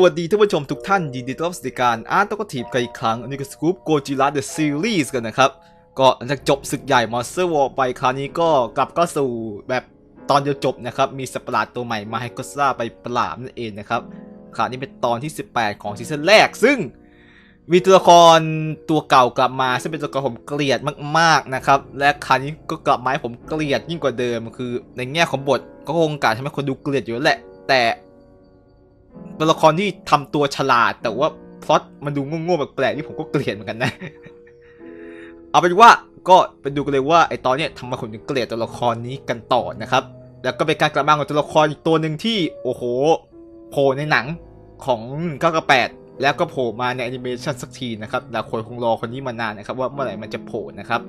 สวัสดีท่านผู้ชมทุกท่าน ยินดีต้อนรับสู่การอาร์ตก็ทีบกันอีกครั้ง อันนี้ก็สกู๊ปโกจิระเดอะซีรีส์กันนะครับ ก็หลังจากจบศึกใหญ่มอนสเตอร์วอลไปคราวนี้ก็กลับก็สู่แบบตอนเดียวจบนะครับ มีสัตว์ปหลาดตัวใหม่มาให้ก็ซ่าไปปราบนั่นเองนะครับ คราวนี้เป็นตอนที่ 18 ของซีซั่นแรก ซึ่งมีตัวละครตัวเก่ากลับมาซึ่งเป็นตัวละครผมเกลียดมากๆนะครับ และคราวนี้ก็กลับมาให้ผมเกลียดยิ่งกว่าเดิม คือ ในแง่ของบทก็คงการทำให้คนดูเกลียดอยู่แหละ แต่ ตัวละครที่ทำตัวฉลาด แต่ว่าพล็อตมันดูโง่ๆแปลกๆนี่ผมก็เกลียดเหมือนกันนะ เอาเป็นว่าก็ไปดูกันเลยว่าไอตอนเนี้ยทำไมผมถึงเกลียดตัวละครนี้กันต่อนะครับ แล้วก็เป็นการกลับมาของตัวละครอีกตัวหนึ่งที่โอ้โหโผล่ในหนังของ98แล้วก็โผล่มาในแอนิเมชันสักทีนะครับหลายคนคงรอคนนี้มานานนะครับว่าเมื่อไหร่มันจะโผล่นะครับ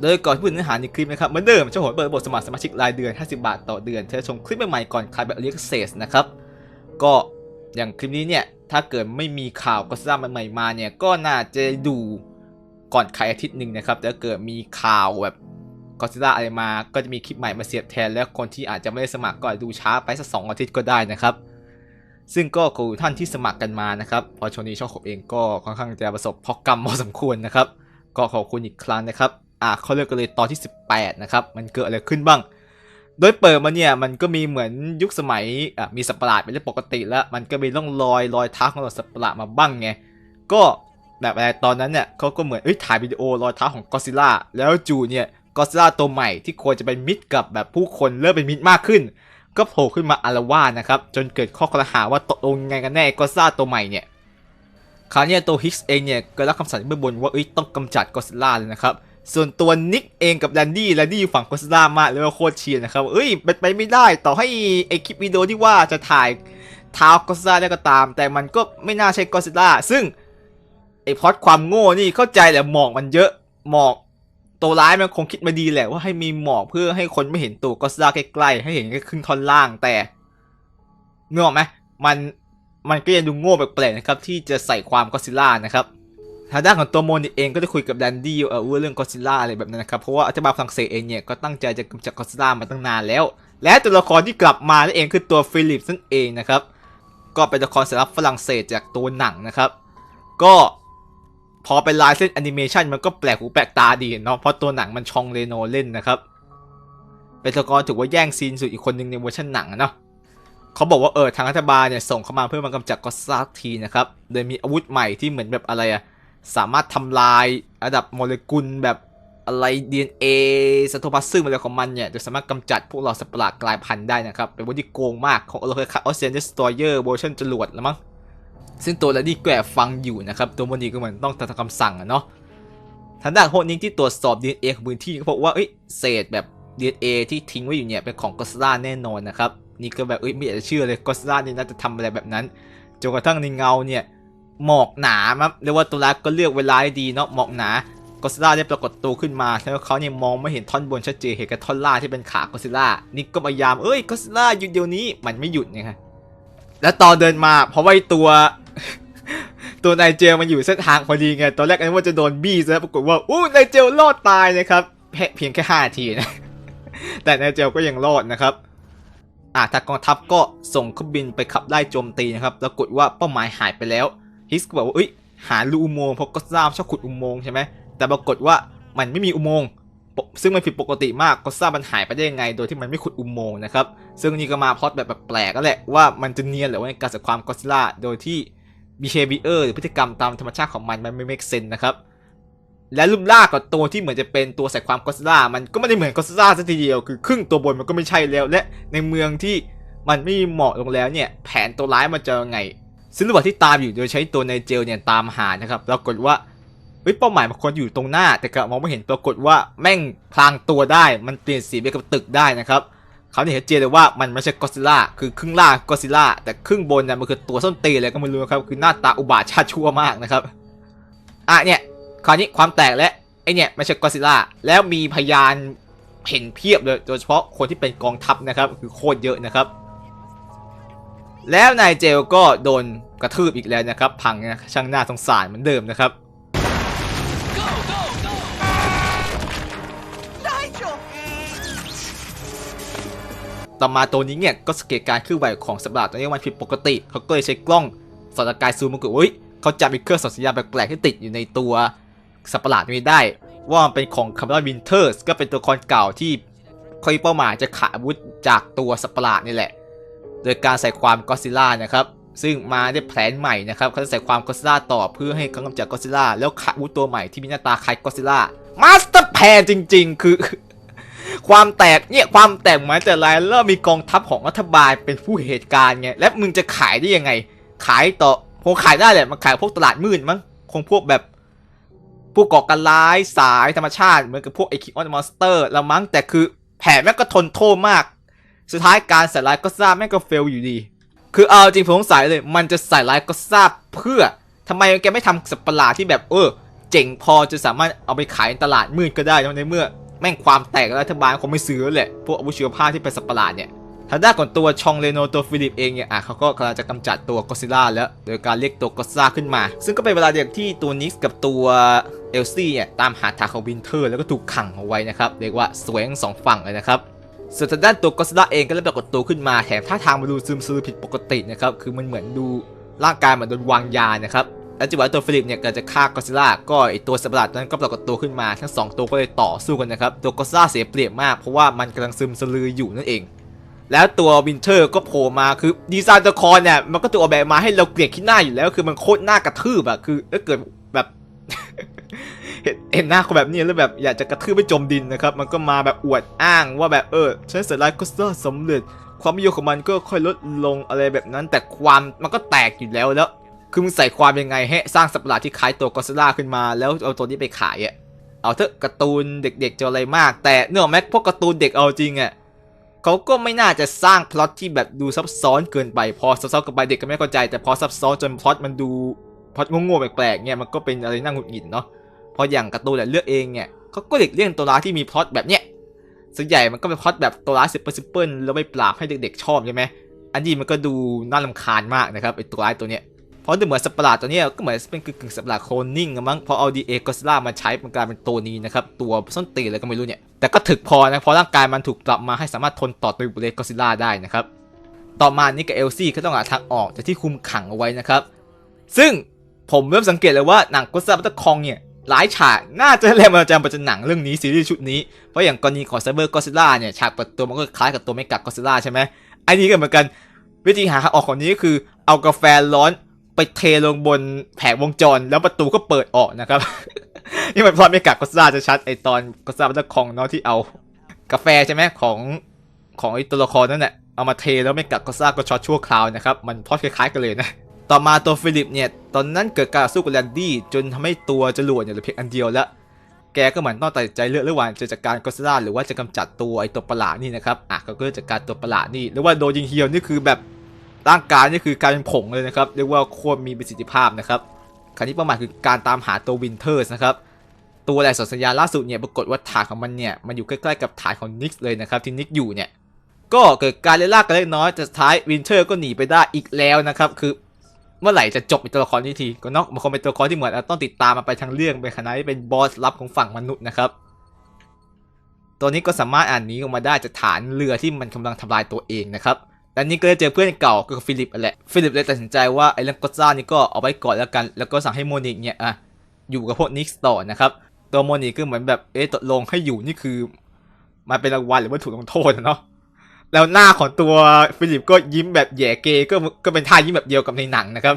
โดยก่อนที่พูดเนื้อหาในคลิปนะครับเหมือนเดิมเจ้าโหนเปิดระบบสมัครสมาชิกรายเดือน 50 บาทต่อเดือนเธอชมคลิปใหม่ๆก่อนใครแบบเรียกเซสนะครับก็ อย่างคลิปนี้เนี่ย ถ้าเกิดไม่มีข่าวก็ซ่าใหม่ๆมาเนี่ย ก็น่าจะดูก่อนใครอาทิตย์หนึ่งนะครับ แต่เกิดมีข่าวแบบก็ซิล่าอะไรมาก็จะมีคลิปใหม่มาเสียบแทน แล้วคนที่อาจจะไม่ได้สมัครก็อาจดูช้าไปสักสองอาทิตย์ก็ได้นะครับ ซึ่งก็ขอบคุณท่านที่สมัครกันมานะครับ พอช่วงนี้ช่องผมเองก็ค่อนข้างจะประสบพอกรรมพอสมควรนะครับ ก็ขอบคุณอีกครั้งนะครับ อะเขาเลือกกันเลยตอนที่ 18 นะครับ มันเกิดอะไรขึ้นบ้าง โดยเปิดมาเนี่ยมันก็มีเหมือนยุคสมัยอะมีสัตว์ประหลาดเป็นเรื่องปกติแล้ว มันก็มีร่องรอยรอยเท้าของสัตว์ประหลาดมาบ้างไงก็แบบอะไรตอนนั้นเนี่ยเขาก็เหมือนเอ้ยถ่ายวิดีโอรอยเท้าของกอซิล่าแล้วจูเนี่ยกอซิล่าตัวใหม่ที่ควรจะเป็นมิตรกับแบบผู้คนเริ่มเป็นมิตรมากขึ้น ก็โผล่ขึ้นมาอารวาสนะครับจนเกิดข้อกล่าวหาว่าตกลงไงกันแน่กอซิล่าตัวใหม่เนี่ยคราวนี้ตัวฮิกส์เองเนี่ยก็รับคำสั่งเบื้องบนว่าเอ้ยต้องกำจัดกอซิล่าเลยนะครับ ส่วนตัวนิกเองกับแดนดี้แดนดี้อยู่ฝั่งกอซิล่ามากเลยว่าโคตรเชียร์นะครับ เอ้ยเป็นไปไม่ได้ต่อให้ไอคลิปวิดีโอที่ว่าจะถ่ายเท้ากอซิล่าได้ก็ตาม แต่มันก็ไม่น่าใช่กอซิล่าซึ่งไอพอดความโง่นี่เข้าใจแหละหมอกมันเยอะหมอกตัวร้ายมันคงคิดมาดีแหละว่าให้มีหมอกเพื่อให้คนไม่เห็นตัวกอซิล่าใกล้ๆให้เห็นแค่ครึ่งท่อนล่างแต่เงออไหมมันมันก็ยังดูโง่แปลกๆนะครับที่จะใส่ความกอซิล่านะครับ ทางด้านของตัวโมนิเองก็ได้คุยกับแดนดี้เออเรื่องกอซิล่าอะไรแบบนั้นนะครับ เพราะว่ารัฐบาลฝรั่งเศสเองเนี่ยก็ตั้งใจจะกำจัดกอซิล่ามาตั้งนานแล้ว และตัวละครที่กลับมานั่นเองคือตัวฟิลิปนั่นเองนะครับ ก็เป็นตัวละครสำหรับฝรั่งเศสจากตัวหนังนะครับ ก็พอเป็นลายเส้นแอนิเมชันมันก็แปลกหูแปลกตาดีเนาะเพราะตัวหนังมันชองเรโนเล่นนะครับเป็นตัวละครถือว่าแย่งซีนสุดอีกคนหนึ่งในเวอร์ชันหนังเนาะเขาบอกว่าเออทางรัฐบาลเนี่ยส่งเข้ามาเพื่อมากำจัดก็อดซักทีนะครับ โดยมีอาวุธใหม่ที่เหมือนแบบอะไรอะ สามารถทำลายระดับโมเลกุลแบบอะไร DNA สโตพลาซึมอะไรของมันเนี่ยจะสามารถกำจัดพวกเราสัตว์ประหลาดกลายพันธุ์ได้นะครับ เป็นวุธที่โกงมากของเราเคยขับออสเซนเดสตอยเออร์เวอร์ชันจรวดล้วมั้งซึ่งตัวแล้วนี่แกอบฟังอยู่นะครับ ตัวมันนี่ก็เหมือนต้องทำคำสั่งอะเนาะทางด้านโฮนิงที่ตรวจสอบ DNA ของพื้นที่ก็พบว่าเอ้ยเศษแบบ DNA ที่ทิ้งไว้อยู่เนี่ยเป็นของกอสลาแน่นอนนะครับนี่ก็แบบเอ้ยไม่อยากจะเชื่อเลยกอสลาเนี่ยน่าจะทำอะไรแบบนั้นจนกระทั่งในเงาเนี่ย หมอกหนาครับเรียกว่าตัวรักก็เลือกเวลาให้ดีเนาะหมอกหนากอสลาได้ปรากฏตัวขึ้นมาแล้วเขาเนี่ยมองไม่เห็นท่อนบนชัดเจนเห็นแค่ท่อนล่างที่เป็นขากอซิล่านี่ก็พยายามเอ้ยกอซิล่าหยุดเดี๋ยวนี้มันไม่หยุดไงครับแล้วตอนเดินมาเพราะว่าตัวตัวนายเจลมันอยู่เส้นทางพอดีไงตอนแรกนึกว่าจะโดนบี้ซะปรากฏว่าอู้นายเจลรอดตายนะครับเพียงแค่5นาทีนะแต่นายเจลก็ยังรอดนะครับอะทางกองทัพก็ส่งเครื่องบินไปขับไล่โจมตีนะครับปรากฏว่าเป้าหมายหายไปแล้ว ฮิสก็บอกว่าเอ้ยหารูอุโมงค์เพราะก็ทราบชอบขุดอุโมงค์ใช่ไหมแต่ปรากฏว่ามันไม่มีอุโมงค์ซึ่งมันผิดปกติมากก็ทราบมันหายไปได้ยังไง โดยที่มันไม่ขุดอุโมงค์นะครับซึ่งนี่ก็มาพอดแบบแปลกๆก็แหละว่ามันจะเนียนหรือว่าการสัความกอซิล่าโดยที่ behavior หรือพฤติกรรมตามธรรมชาติของมันมันไม่ make sense นะครับและรูปร่างกับตัวที่เหมือนจะเป็นตัวใส่ความกอซิล่ามันก็ไม่ได้เหมือนกอซิล่าซะทีเดียวคือครึ่งตัวบนมันก็ไม่ใช่แล้ว และในเมืองที่มันไม่เหมาะลงแล้วเนี่ย แผนตัวร้ายมันจะไง ซึ่งระหว่างที่ตามอยู่โดยใช้ตัวในเจลเนี่ยตามหานะครับปรากฏว่าเฮ้ยเป้าหมายมันควรอยู่ตรงหน้า แต่กลับมองไม่เห็นปรากฏว่าแม่งพลางตัวได้ มันเปลี่ยนสีไปกับตึกได้นะครับเขาเนี่ยเห็นเจเลยว่ามันไม่ใช่กอซิล่าคือครึ่งล่างกอซิล่าแต่ครึ่งบนเนี่ยมันคือตัวส้นตีนอะไรก็ไม่รู้ครับคือหน้าตาอุบาทชาชั่วมากนะครับอะเนี่ยคราวนี้ความแตกและไอเนี่ยไม่ใช่กอซิล่าแล้วมีพยานเห็นเพียบเลยโดยเฉพาะคนที่เป็นกองทัพนะครับคือโคตรเยอะนะครับ แล้วนายเจลก็โดนกระทืบอีกแล้วนะครับ พังนะช่างหน้าสงสารเหมือนเดิมนะครับ Nigel! ต่อมาตัวนี้เนี่ยก็สังเกตการเคลื่อนไหวของสัตว์ประหลาดตัวนี้มันผิดปกติ เขาก็เลยใช้กล้องสถานการณ์ซูมมันก็เฮ้ยเขาจะมีเครื่องส่งสัญญาณแปลกๆที่ติดอยู่ในตัวสัตว์ประหลาดนี้ได้ ว่ามันเป็นของคาร์บอนวินเทอร์สก็เป็นตัวละครเก่าที่เขามีเป้าหมายจะขาอาวุธจากตัวสัตว์ประหลาดนี่แหละ โดยการใส่ความก็ซิล่านะครับซึ่งมาได้แผนใหม่นะครับเขาจะใส่ความก็ซิล่าต่อเพื่อให้เขากำจัดก็ซิล่าแล้วขาอาวุธตัวใหม่ที่มีหน้าตาคล้ายก็ซิล่ามาสเตอร์แพนจริง ๆ คือ ความแตกเนี่ยความแตกหมายแต่ไรเริ่มมีกองทัพของรัฐบาลเป็นผู้เหตุการณ์ไงและมึงจะขายได้ยังไง ขายต่อคงขายได้แหละมันขายพวกตลาดมืดมั้งคงพวกแบบพวกก่อการร้ายสายธรรมชาติเหมือนกับพวกไอคิออนมอนสเตอร์ละมั้งแต่คือแผนแม่งก็ทนโทษมาก สุดท้ายการใส่ร้ายก็ทราบแม่งก็เฟลอยู่ดี คือเอาจริงผมสงสัยเลย มันจะใส่ร้ายก็ทราบเพื่อทำไมแกไม่ทำสัตว์ปหลาดที่แบบเออ เจ๋งพอจะสามารถเอาไปขายในตลาดมืดก็ได้ในเมื่อ แม่งความแตกรัฐบาลคงไม่ซื้อแล้วแหละพวกอาวุธชีวภาพที่เป็นสัตว์ปหลาดเนี่ยทางด้านของตัวชองเรโนตัวฟิลิปเองเนี่ยอะเขาก็กำลังจะกำจัดตัวก็ซิล่าแล้วโดยการเรียกตัวก็ซิล่าขึ้นมา ซึ่งก็เป็นเวลาเดียวที่ตัวนิกส์กับตัวเอลซี่เนี่ยตามหาทางของวินเทอร์ แล้วก็ถูกขังเอาไว้นะครับ เรียกว่าสวยทั้งสองฝั่งเลยนะครับ ส่วนทางด้านตัวก็ซิล่าเองก็เริ่มปรากฏตัวขึ้นมาแถมท่าทางมาดูซึมซึมผิดปกตินะครับคือมันเหมือนดูร่างกายเหมือนโดนวางยานะครับแล้วจังหวะตัวฟิลิปเนี่ยก็จะฆ่าก็ซิล่าก็ไอตัวสัตว์ประหลาดนั้นก็ปรากฏตัวขึ้นมาทั้งสองตัวก็เลยต่อสู้กันนะครับตัวก็ซิล่าเสียเปรียบมากเพราะว่ามันกำลังซึมสลืออยู่นั่นเอง แล้วตัววินเทอร์ก็โผล่มาคือดีไซน์ตัวละครเนี่ยมันก็ตัวออกแบบมาให้เราเกลียดขี้หน้าอยู่แล้วคือมันโคตรหน้ากระทืบอะคือถ้าเกิด ห็นเห็นหน้าคนแบบนี้แล้วแบบอยากจะกระทืบไปจมดินนะครับ มันก็มาแบบอวดอ้างว่าแบบเออฉันเสร็จแล้วก็ซิล่าสำเร็จความนิยมของมันก็ค่อยลดลงอะไรแบบนั้น แต่ความมันก็แตกอยู่แล้วแล้ว คือมึงใส่ความยังไงให้สร้างสัตว์ประหลาดที่คล้ายตัวก็ซิล่าขึ้นมา แล้วเอาตัวนี้ไปขายอะเอาเถอะการ์ตูนเด็กๆจะอะไรมาก แต่เนื่องแม็กพวกการ์ตูนเด็กเอาจริงอะเขาก็ไม่น่าจะสร้างพล็อตที่แบบดูซับซ้อนเกินไป พอซับซ้อนเกินไปเด็กก็ไม่เข้าใจ แต่พอซับซ้อนจนพล็อตมันดูพล็อตโง่ๆแปลกๆเนี่ยมันก็เป็นอะไรน่าหงุดหงิดเนาะ พออย่างการ์ตูนเลือกเองเนี่ยเขาก็เด็กเลี่ยงตัวร้ายที่มีพล็อตแบบเนี้ยส่วนใหญ่มันก็เป็นพล็อตแบบตัวร้ายซิปเปิลซิปเปิลแล้วไปปราบให้เด็กๆชอบใช่ไหมอันนี้มันก็ดูน่ารำคาญมากนะครับไอตัวร้ายตัวเนี้ยเพราะดูเหมือนสัตว์ปหลาดตัวเนี้ยก็เหมือนเป็นกึ่งๆสัตว์ปหลาดโคลนนิ่งอะมั้งพอเอาดีเอกอสล่ามาใช้มันกลายเป็นตัวนี้นะครับตัวส้นตีนอะไรก็ไม่รู้เนี่ยแต่ก็ถึกพอนะเพราะร่างกายมันถูกปรับมาให้สามารถทนต่อตัวบุเรกอซิล่าได้นะครับต่อมานี่กับเอลซี่ก็ต้องหาทางออกจากที่คุมขังเอาไว้นะครับซึ่งผมเริ่มสังเกตเลยว่าหนังก็ซิล่าบัตเตอร์คองเนี่ย หลายฉากน่าจะแรงบันดาลใจมาจากหนังเรื่องนี้ซีรีส์ชุดนี้ เพราะอย่างกรณีของไซเบอร์ก็ซิล่าเนี่ยฉากเปิดตัวมันก็คล้ายกับตัวเมกะก็ซิล่าใช่ไหมอันนี้ก็เหมือนกันวิธีหาทางออกของนี้ก็คือเอากาแฟร้อนไปเทลงบนแผงวงจร แล้วประตูก็เปิดออกนะครับ นี่มันพอดไม่กักก็ซาจะชัดไอตอนก็ซาบัตเตอร์คองเนาะที่เอา กาแฟใช่ไหมของของไอตัวละครนั่นแหละเอามาเทแล้วไม่กักก็ซ่าก็ช็อตชั่วคราวนะครับมันพอดคล้ายๆกันเลยนะ ต่อมาตัวฟิลิปเนี่ยตอนนั้นเกิดการสู้กับแลนดี้จนทำให้ตัวจรวดเนี่ยเหลือเพียงอันเดียวแล้วแกก็เหมือนต้องตัดใจเลือกระหว่างจะจัดการก็ซิล่าหรือว่าจะกำจัดตัวไอตัวประหลาดนี่นะครับอะก็เลือกจัดการตัวประหลาดนี่หรือว่าโดนยิงเฮียวนี่คือแบบร่างกายนี่คือกลายเป็นผงเลยนะครับเรียกว่าโคตรมีประสิทธิภาพนะครับคราวนี้เป้าหมายคือการตามหาตัววินเทอร์สนะครับตัวแหล่งสัญญาณล่าสุดเนี่ยปรากฏว่าฐานของมันเนี่ยมันอยู่ใกล้ๆกับฐานของนิกเลยนะครับที่นิกอยู่เนี่ยก็เกิดการเล่นล่ากันเล็กน้อยแต่ท้ายวินเทอร์ก็หนีไปได้อีกแล้วนะครับคือ เมื่อไหร่จะจบเป็นตัวละครนี้ทีก็นอกมันคงเป็นตัวละครที่เหมือนต้องติดตามมาไปทางเรื่องเป็นขนาดที่เป็นบอสลับของฝั่งมนุษย์นะครับตัวนี้ก็สามารถอ่านนี้ออกมาได้จากฐานเรือที่มันกำลังทำลายตัวเองนะครับและนี่ก็ได้เจอเพื่อนเก่าก็คือฟิลิปแหละ ฟิลิปเลยตัดสินใจว่าไอ้เรื่องก็ซ่านี่ก็เอาไว้ก่อนแล้วกัน แล้วก็สั่งให้โมนิกเนี่ยอะอยู่กับพวกนิกต่อนะครับ ตัวโมนิกก็เหมือนแบบเอ๊ะตกลงให้อยู่นี่คือ มาเป็นรางวัลหรือว่าถูกลงโทษเนาะ แล้วหน้าของตัวฟิลิปก็ยิ้มแบบแย่เกย์ก็ก็เป็นท่ายิ้มแบบเดียวกับในหนังนะครับ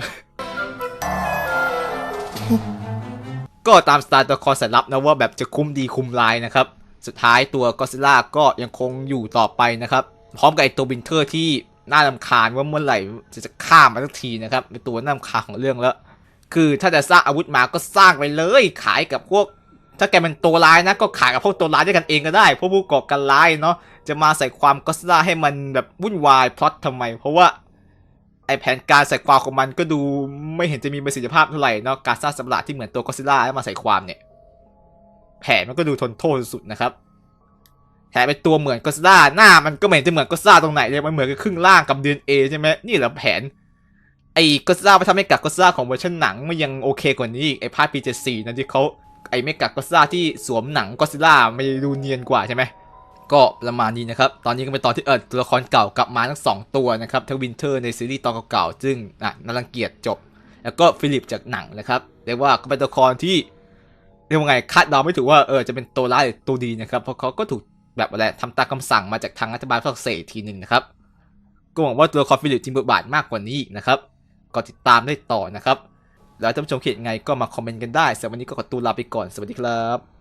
ก็ตามสไตล์ตัวละครสายลับนะว่าแบบจะคุ้มดีคุ้มร้ายนะครับ สุดท้ายตัวก็ซิล่าก็ยังคงอยู่ต่อไปนะครับ พร้อมกับไอตัววินเทอร์ที่น่ารำคาญว่าเมื่อไหร่จะจะฆ่ามันสักทีนะครับเป็นตัวน่ารำคาญของเรื่องแล้ว คือถ้าจะสร้างอาวุธมาก็สร้างไปเลยขายกับพวก ถ้าแกเป็นตัวร้ายนะก็ขายกับพวกตัวร้ายด้วยกันเองก็ได้ พวกผู้ก่อการร้ายเนาะจะมาใส่ความก็ซิล่าให้มันแบบวุ่นวายพล็อตทำไม เพราะว่าไอแผนการใส่ความของมันก็ดูไม่เห็นจะมีประสิทธิภาพเท่าไหร่เนาะการสร้างสัตว์ประหลาดที่เหมือนตัวก็ซิล่าแล้วมาใส่ความเนี่ย แผนมันก็ดูทนโทษสุดๆนะครับแถมเป็นตัวเหมือนก็ซิล่าหน้ามันก็ไม่เห็นจะเหมือนก็ซิล่าตรงไหนเลยมันเหมือนกับครึ่งล่างกับดีเอใช่ไหมนี่แหละแผนไอ้ก็ซิล่าไปทำให้กักก็ซิล่าของเวอร์ชันหนังมันยังโอเคกว่านี้อีกไอ้ภาคปีเจ็ดสี่นั่นที่เขา ไอ้เมกะก็ซิล่าที่สวมหนังก็ซิล่ามันดูเนียนกว่าใช่ไหมก็ประมาณนี้นะครับ ตอนนี้ก็เป็นตอนที่เออตัวละครเก่ากลับมาทั้งสองตัวนะครับทั้งวินเทอร์ในซีรีส์ตอนเก่าๆซึ่งอะน่ารังเกียจจบ แล้วก็ฟิลิปจากหนังนะครับเรียกว่าก็เป็นตัวละครที่เรียกว่าไงคาดเดาไม่ถูกว่าเออจะเป็นตัวร้ายหรือตัวดีนะครับเพราะเขาก็ถูกแบบอะไรทำตามคำสั่งมาจากทางรัฐบาลฝรั่งเศสทีหนึ่งนะครับก็หวังว่าตัวละครฟิลิปจะมีบทบาทมากกว่านี้อีกนะครับก็ติดตามได้ต่อนะครับ แล้วท่านผู้ชมคิดยังไงก็มาคอมเมนต์กันได้สำหรับวันนี้ก็ขอตัวลาไปก่อนสวัสดีครับ